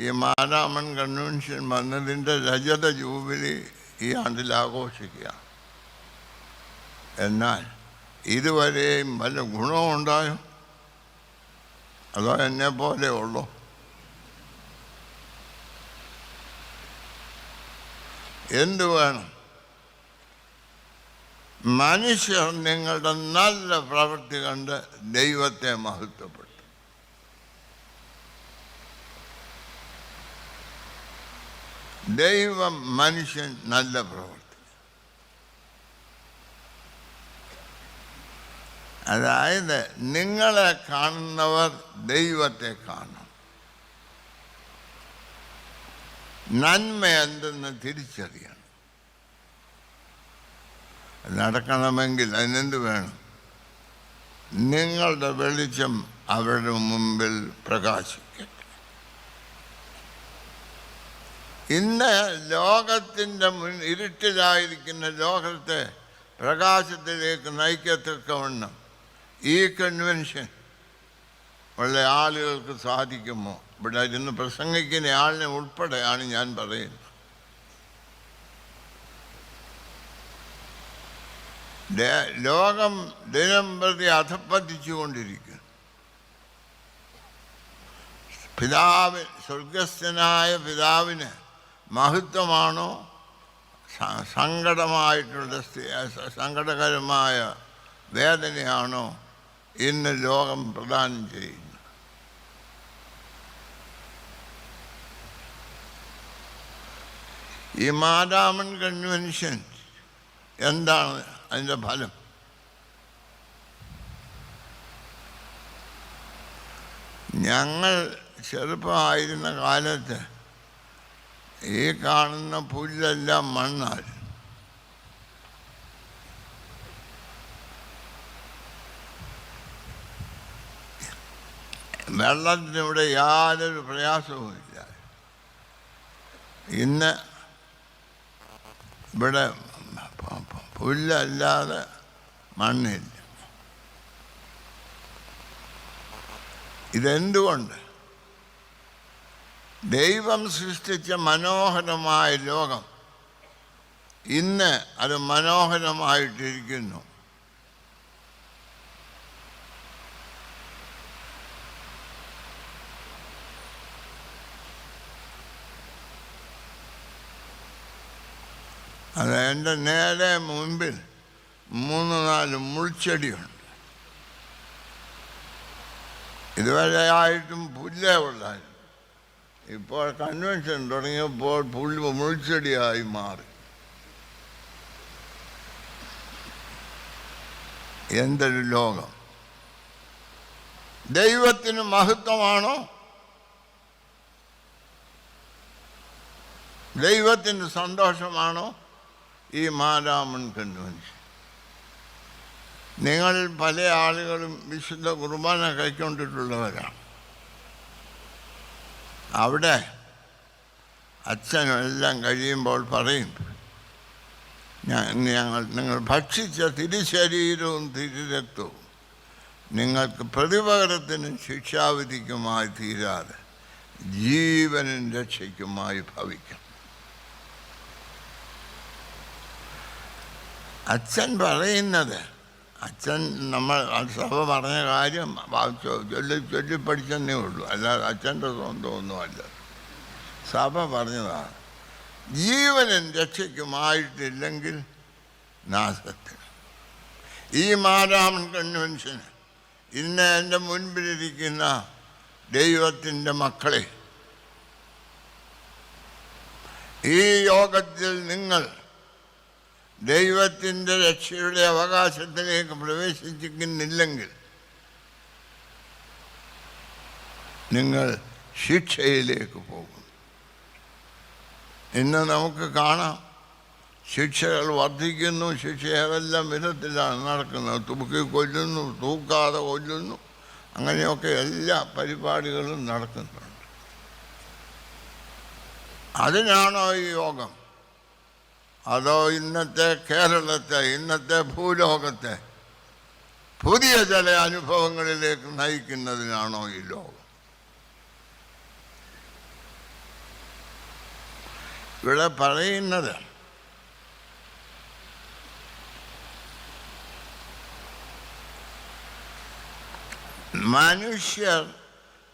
ഈ മാരാമൻ കൺവെൻഷൻ വന്നതിന്റെ രജത ജൂബിലി ഈ ആണ്ടിൽ ആഘോഷിക്കുക. എന്നാൽ ഇതുവരെയും വല്ല ഗുണവും ഉണ്ടായോ? അതോ എന്നെ പോലെ ഉള്ളോ? എന്തു വേണം? മനുഷ്യർ നിങ്ങളുടെ നല്ല പ്രവൃത്തി കണ്ട് ദൈവത്തെ മഹത്വപ്പെട്ടു ദൈവം മനുഷ്യൻ നല്ല പ്രവർത്തി അതായത് നിങ്ങളെ കാണുന്നവർ ദൈവത്തെ കാണും. നന്മ എന്തെന്ന് തിരിച്ചറിയണം. നടക്കണമെങ്കിൽ അതിനെന്ത് വേണം? നിങ്ങളുടെ വെളിച്ചം അവരുടെ മുമ്പിൽ പ്രകാശിക്കട്ടെ ഇന്ന് ലോകത്തിന്റെ മുൻ ഇരുട്ടിലായിരിക്കുന്ന ലോകത്തെ പ്രകാശത്തിലേക്ക് നയിക്കത്തക്കവണ്ണം ഈ കൺവെൻഷൻ ഉള്ള ആളുകൾക്ക് സാധിക്കുമോ? ഇവിടെ ഇരുന്ന് പ്രസംഗിക്കുന്ന ആളിനെ ഉൾപ്പെടെയാണ് ഞാൻ പറയുന്നത്. ലോകം ദിനം പ്രതി അധപ്പതിച്ചുകൊണ്ടിരിക്കുന്നു. പിതാവ് സ്വർഗസ്ഥനായ പിതാവിന് മഹത്വമാണോ? സങ്കടമായിട്ടുള്ള സങ്കടകരമായ വേദനയാണോ ഇന്ന് ലോകം പ്രദാനം ചെയ്യുന്നത്? ഈ മാതാമൻ കൺവെൻഷൻ എന്താണ് അതിന്റെ ഫലം? ഞങ്ങൾ ചെറുപ്പമായിരുന്ന കാലത്ത് ഈ കാണുന്ന പുല്ലെല്ലാം മണ്ണാൽ. വെള്ളത്തിനിവിടെ യാതൊരു പ്രയാസവുമില്ല ഇന്ന് ഇവിടെ പുല്ലല്ലാതെ മണ്ണില്ല. ഇതെന്തുകൊണ്ട്? ദൈവം സൃഷ്ടിച്ച മനോഹരമായ ലോകം. ഇന്ന് അത് മനോഹരമായിട്ടിരിക്കുന്നു. അത് എന്റെ നേരെ മുമ്പിൽ മൂന്ന് നാല് മുൾച്ചെടിയുണ്ട്. ഇതുവരെ ആയിട്ടും പുല്ലേ ഉള്ളായിരുന്നു. ഇപ്പോൾ കൺവെൻഷൻ തുടങ്ങിയപ്പോൾ പുള്ളി മുൾച്ചെടിയായി മാറി. എന്തൊരു ലോകം. ദൈവത്തിന് മഹത്വമാണോ? ദൈവത്തിന് സന്തോഷമാണോ? ഈ മാരാമൻ കൺവെൻഷൻ. നിങ്ങൾ പല ആളുകളും വിശുദ്ധ കുർബാന കൈക്കൊണ്ടിട്ടുള്ളവരാണ്. അവിടെ അച്ഛനെല്ലാം കഴിയുമ്പോൾ പറയും ഞങ്ങൾ നിങ്ങൾ ഭക്ഷിച്ച തിരുശരീരവും തിരുരക്തവും നിങ്ങൾക്ക് പ്രതിപകരത്തിന് ശിക്ഷാവിധിക്കുമായി തീരാതെ ജീവനും രക്ഷയ്ക്കുമായി ഭവിക്കും അച്ഛൻ പറയുന്നത് അച്ഛൻ നമ്മൾ സഭ പറഞ്ഞ കാര്യം ചൊല്ലി ചൊല്ലി ഉള്ളൂ. അല്ലാതെ അച്ഛന്റെ സ്വന്തം ഒന്നുമല്ല. സഭ പറഞ്ഞതാണ് ജീവനും രക്ഷയ്ക്കുമായിട്ടില്ലെങ്കിൽ നാശത്തിന്. ഈ മാരാമൻ കൺവെൻഷന് ഇന്ന് എന്റെ മുൻപിലിരിക്കുന്ന ദൈവത്തിന്റെ മക്കളെ ഈ യോഗത്തിൽ നിങ്ങൾ ദൈവത്തിന്റെ രക്ഷയുടെ അവകാശത്തിലേക്ക് പ്രവേശിക്കുന്നില്ലെങ്കിൽ നിങ്ങൾ ശിക്ഷയിലേക്ക് പോകും. ഇന്ന് നമുക്ക് കാണാം. ശിക്ഷകൾ വർദ്ധിക്കുന്നു. ശിക്ഷ ഏതെല്ലാം വിധത്തിലാണ് നടക്കുന്നത്? തൂക്കി കൊല്ലുന്നു തൂക്കാതെ കൊല്ലുന്നു. അങ്ങനെയൊക്കെ എല്ലാ പരിപാടികളും നടക്കുന്നുണ്ട്. അതിനാണോ ഈ യോഗം? അതോ ഇന്നത്തെ കേരളത്തെ ഇന്നത്തെ ഭൂലോകത്തെ പുതിയ ചില അനുഭവങ്ങളിലേക്ക് നയിക്കുന്നതിനാണോ ഈ ലോകം? ഇവിടെ പറയുന്നത് മനുഷ്യർ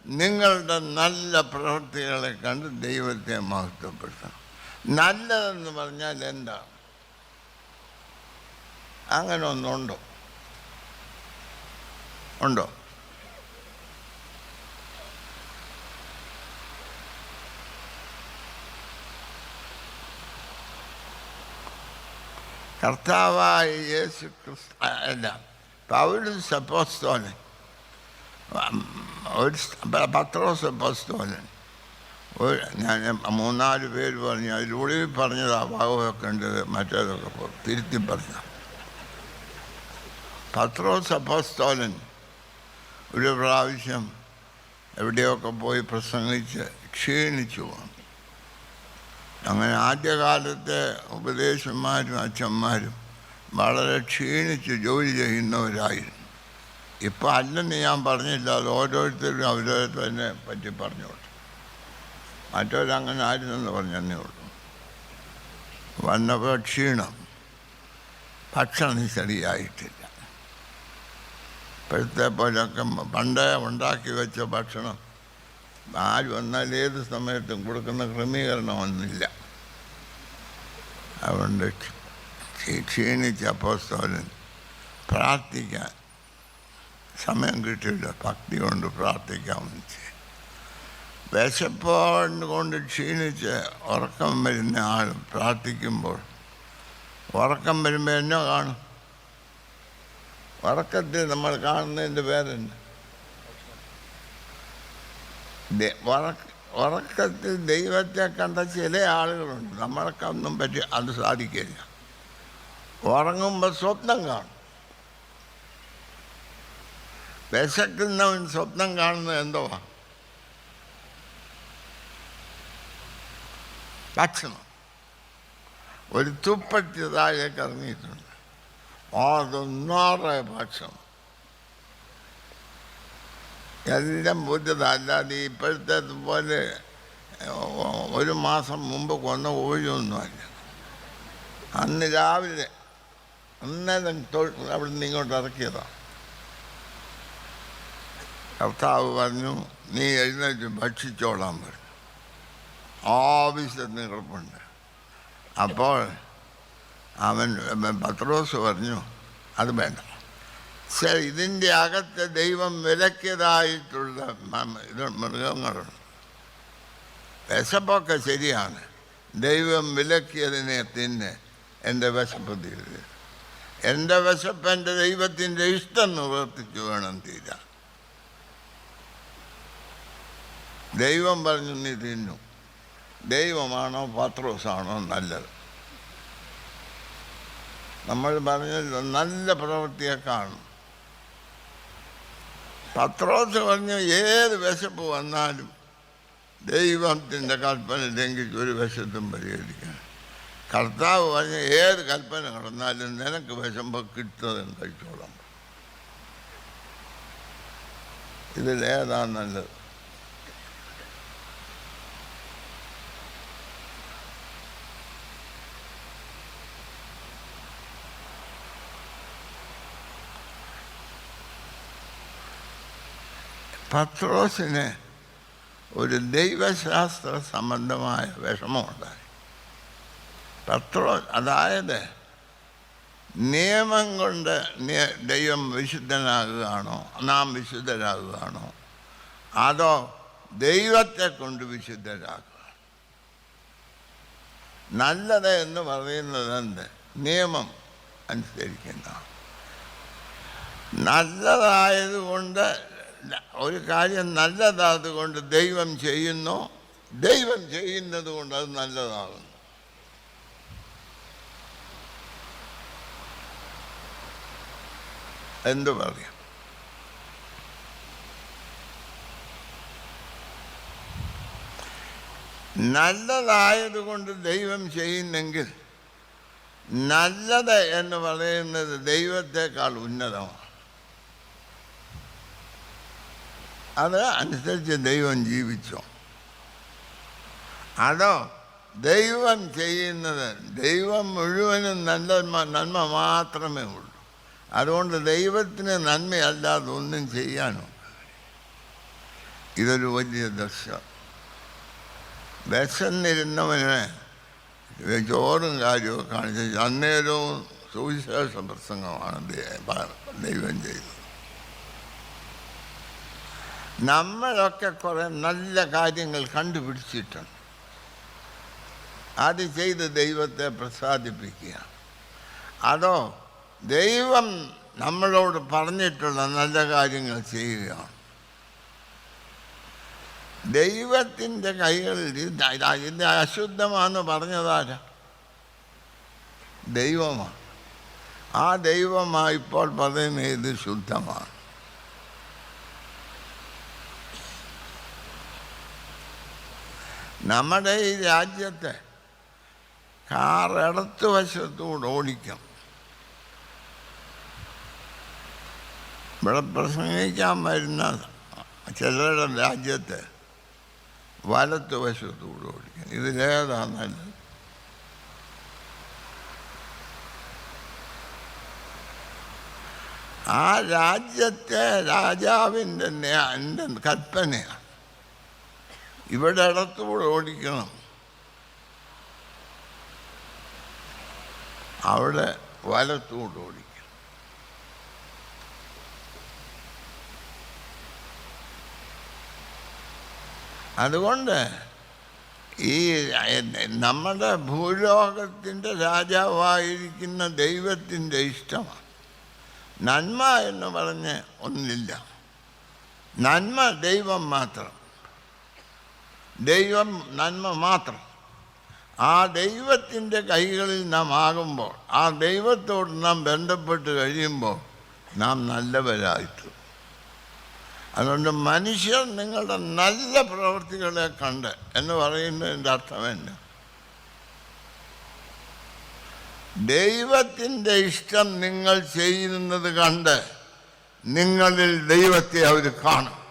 നിങ്ങളുടെ നല്ല പ്രവൃത്തികളെ കണ്ട് ദൈവത്തെ മഹത്വപ്പെടുത്തണം. നല്ലതെന്ന് പറഞ്ഞാൽ എന്താ? അങ്ങനെ ഒന്നുണ്ടോ ഉണ്ടോ? കർത്താവായ യേശു ക്രിസ്തു അല്ല പൗരസ് അപ്പോസ്തോലൻ ഒരു പത്രോസ് അപ്പോസ്തോലൻ ഒരു ഞാൻ മൂന്നാൽ പേര് പറഞ്ഞു അതിലൂടെ പറഞ്ഞതാണ് ഭാഗമൊക്കെ ഉണ്ട് മറ്റേതൊക്കെ തിരുത്തി പറഞ്ഞ പത്രോസ് അപ്പോസ്തോലൻ ഒരു പ്രാവശ്യം എവിടെയൊക്കെ പോയി പ്രസംഗിച്ച് ക്ഷീണിച്ചു വന്നു അങ്ങനെ ആദ്യകാലത്തെ ഉപദേശന്മാരും അച്ഛന്മാരും വളരെ ക്ഷീണിച്ച് ജോലി ചെയ്യുന്നവരായിരുന്നു. ഇപ്പം അല്ലെന്ന് ഞാൻ പറഞ്ഞില്ല അത് ഓരോരുത്തരും അവരെ തന്നെ പറ്റി പറഞ്ഞോളൂ. മറ്റവരങ്ങനെ ആയിരുന്നെന്ന് പറഞ്ഞേ ഉള്ളൂ. വന്നപ്പോൾ ക്ഷീണം. ഭക്ഷണം ശരിയായിട്ടില്ല. ഇപ്പോഴത്തെ പോലൊക്കെ പണ്ടേ ഉണ്ടാക്കി വെച്ച ഭക്ഷണം ആര് വന്നാൽ ഏത് സമയത്തും കൊടുക്കുന്ന ക്രമീകരണമൊന്നുമില്ല. അതുകൊണ്ട് ക്ഷീ- ക്ഷീണിച്ച അപ്പോസ്തോലൻ പ്രാർത്ഥിക്കാൻ സമയം കിട്ടിയില്ല. ഭക്തി കൊണ്ട് പ്രാർത്ഥിക്കാമെന്ന് വെച്ച് വിശപ്പോട് കൊണ്ട് ക്ഷീണിച്ച് ഉറക്കം വരുന്ന ആൾ പ്രാർത്ഥിക്കുമ്പോൾ ഉറക്കം വരുമ്പോൾ എന്നോ കാണും. ഉറക്കത്തിൽ നമ്മൾ കാണുന്നതിന്റെ ഉറക്ക- ഉറക്കത്തിൽ ദൈവത്തെ കണ്ട ചില ആളുകളുണ്ട്. നമ്മൾക്കൊന്നും പറ്റി അത് സാധിക്കില്ല. ഉറങ്ങുമ്പോൾ സ്വപ്നം കാണും. വിശക്കുന്നവൻ സ്വപ്നം കാണുന്നത് എന്തുവാ? ഭക്ഷണം. ഒരു തുപ്പറ്റി താഴെ കറങ്ങിയിട്ടുണ്ട് അതൊന്നാറെ ഭക്ഷണം. എല്ലാം ബുദ്ധിത അല്ലാതെ ഇപ്പോഴത്തെ പോലെ ഒരു മാസം മുമ്പ് കൊന്ന കോഴിയൊന്നുമല്ല. അന്ന് രാവിലെ അന്നേരം അവിടെ നിന്ന് ഇങ്ങോട്ട് ഇറക്കിയതാണ് കർത്താവ് പറഞ്ഞു നീ എഴുന്നേറ്റ് ഭക്ഷിച്ചോളാൻ പറഞ്ഞു ആവശ്യത്തിന് കുഴപ്പമുണ്ട് അപ്പോൾ അവൻ പത്രോസ് പറഞ്ഞു അത് വേണ്ട. ശരി ഇതിന്റെ അകത്ത് ദൈവം വിലക്കിയതായിട്ടുള്ള ഇത് മൃഗങ്ങളുണ്ട്. വിശപ്പൊക്കെ ശരിയാണ്. ദൈവം വിലക്കിയതിനെ തിന്ന് എന്റെ വിശപ്പ് തീരുക. എന്റെ വിശപ്പ് എന്റെ ദൈവത്തിന്റെ ഇഷ്ടം നിവർത്തിച്ചു വേണം തീരാൻ. ദൈവം പറഞ്ഞു നീ തിന്നു. ദൈവമാണോ പത്രോസാണോ നല്ലത്? നമ്മൾ പറഞ്ഞത് നല്ല പ്രവൃത്തിയെ കാണും. പത്രോസ് പറഞ്ഞു ഏത് വിശപ്പ് വന്നാലും ദൈവത്തിന്റെ കൽപ്പന ലംഘിച്ച് ഒരു വിശത്തും പരിഹരിക്കണം കർത്താവ് പറഞ്ഞ ഏത് കൽപ്പന നടന്നാലും നിനക്ക് വിശമ്പ് കിട്ടുന്നതും കഴിച്ചോളാം ഇതിലേതാണ് നല്ലത്? പത്രോസിന് ഒരു ദൈവശാസ്ത്ര സംബന്ധമായ വിഷമമുണ്ടായി. പത്രോ അതായത് നിയമം കൊണ്ട് ദൈവം വിശുദ്ധനാകുകയാണോ നാം വിശുദ്ധരാകുകയാണോ അതോ ദൈവത്തെ കൊണ്ട് വിശുദ്ധരാകുക? നല്ലത് എന്ന് പറയുന്നത് എന്ത്? നിയമം അനുസരിക്കുന്നതാണ്. നല്ലതായതുകൊണ്ട് ഒരു കാര്യം നല്ലതാതുകൊണ്ട് ദൈവം ചെയ്യുന്നു ദൈവം ചെയ്യുന്നത് കൊണ്ട് അത് നല്ലതാകുന്നു. എന്തു പറയാം? നല്ലതായതുകൊണ്ട് ദൈവം ചെയ്യുന്നെങ്കിൽ നല്ലത് എന്ന് പറയുന്നത് ദൈവത്തെക്കാൾ ഉന്നതമാണ്. അത് അനുസരിച്ച് ദൈവം ജീവിച്ചു? അതോ ദൈവം ചെയ്യുന്നത് ദൈവം മുഴുവനും നല്ല നന്മ മാത്രമേ ഉള്ളൂ. അതുകൊണ്ട് ദൈവത്തിന് നന്മയല്ലാതെ ഒന്നും ചെയ്യാനോ? ഇതൊരു വലിയ ദശ. വിശന്നിരുന്നവന് ചോറും കാര്യവും കാണിച്ചു അന്നേരവും സുവിശേഷ പ്രസംഗമാണ് ദൈവം ചെയ്തത് നമ്മളൊക്കെ കുറേ നല്ല കാര്യങ്ങൾ കണ്ടുപിടിച്ചിട്ടുണ്ട്. അത് ചെയ്ത് ദൈവത്തെ പ്രസാദിപ്പിക്കുക. അതോ ദൈവം നമ്മളോട് പറഞ്ഞിട്ടുള്ള നല്ല കാര്യങ്ങൾ ചെയ്യുകയാണ് ദൈവത്തിന്റെ കൈകളിൽ ഇതിന്റെ ഇത് ഇത് അശുദ്ധമാണെന്ന് പറഞ്ഞതാരാ? ദൈവമാണ്. ആ ദൈവമായി ഇപ്പോൾ പറയുന്നത് ശുദ്ധമാണ്. നമ്മുടെ ഈ രാജ്യത്തെ കാർ ഇടത്ത് വശത്തൂടെ ഓടിക്കും. ഇവിടെ പ്രസംഗിക്കാൻ വരുന്ന ചിലരുടെ രാജ്യത്തെ വലത്ത് വശത്തൂടെ ഓടിക്കും. ഇതിലേതാ നല്ലത്? ആ രാജ്യത്തെ രാജാവിന്റെ കൽപ്പനയാണ്. ഇവിടെ ഇടത്തൂടെ ഓടിക്കണം. അവിടെ വലത്തുകൊണ്ട് ഓടിക്കണം. അതുകൊണ്ട് ഈ നമ്മുടെ ഭൂലോകത്തിന്റെ രാജാവായിരിക്കുന്ന ദൈവത്തിന്റെ ഇഷ്ടമാണ്. നന്മ എന്ന് പറഞ്ഞ് ഒന്നില്ല. നന്മ ദൈവം മാത്രം. ദൈവം നന്മ മാത്രം. ആ ദൈവത്തിന്റെ കൈകളിൽ നാം ആകുമ്പോൾ ആ ദൈവത്തോട് നാം ബന്ധപ്പെട്ട് കഴിയുമ്പോൾ നാം നല്ലവരായിട്ടു. അതുകൊണ്ട് മനുഷ്യർ നിങ്ങളുടെ നല്ല പ്രവൃത്തികളെ കണ്ട് എന്ന് പറയുന്നതിന്റെ അർത്ഥമല്ല ദൈവത്തിന്റെ ഇഷ്ടം നിങ്ങൾ ചെയ്യുന്നത് കണ്ട് നിങ്ങളിൽ ദൈവത്തെ അവർ കാണും.